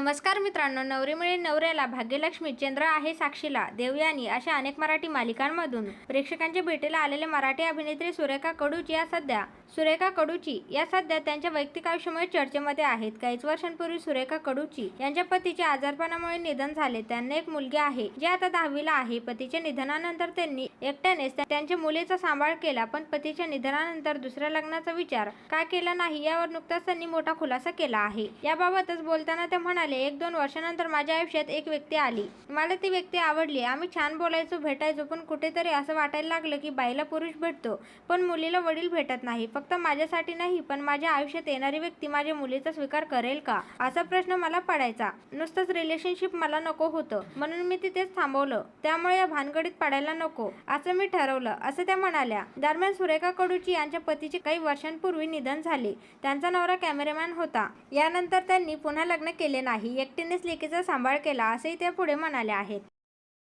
नमस्कार मित्रांनो नवरी मिळे नवऱ्याला भाग्यलक्ष्मी चंद्र आहे साक्षीला देवयानी अशा अनेक मराठी मालिकांमधून प्रेक्षकांच्या भेटीला आलेले मराठी अभिनेत्री सुरेखा कडूची या सध्या सुरेखा कडूची या सध्या त्यांच्या वैयक्तिक आयुष्यामुळे चर्चेमध्ये आहेत. काहीच वर्षांपूर्वी सुरेखा कडूची यांच्या पतीचे आजारपणामुळे निधन झाले. त्यांना एक मुलगी आहे जी आता दहावीला आहे. पतीच्या निधनानंतर त्यांनी एकट्यानेच त्यांच्या मुलीचा सांभाळ केला पण पतीच्या निधनानंतर दुसऱ्या लग्नाचा विचार का केला नाही यावर नुकताच त्यांनी मोठा खुलासा केला आहे. याबाबतच बोलताना ते म्हणाले एक दोन वर्षानंतर माझ्या आयुष्यात एक व्यक्ती आली. मला ती व्यक्ती आवडली. आम्ही छान बोलायचो भेटायचो पण कुठेतरी असं वाटायला लागलं की बाईला पुरुष भेटतो पण मुलीला वडील भेटत नाही. फक्त माझ्यासाठी नाही पण माझ्या आयुष्यात येणारी व्यक्ती माझ्या मुलीचा स्वीकार करेल का? असा प्रश्न मला पडायचा. नुसतंच रिलेशनशिप मला नको होतं. म्हणून मी तिथेच थांबवलं. त्यामुळे या भानगडीत पडायला नको असं मी ठरवलं असं त्या म्हणाल्या. दरम्यान सुरेखा कडूची यांच्या पतीचे काही वर्षांपूर्वी निधन झाले. त्यांचा नवरा कॅमेरामॅन होता. यानंतर त्यांनी पुन्हा लग्न केले नाही. एकटीनेच लेकीचा सांभाळ केला असेही त्या पुढे म्हणाल्या आहेत.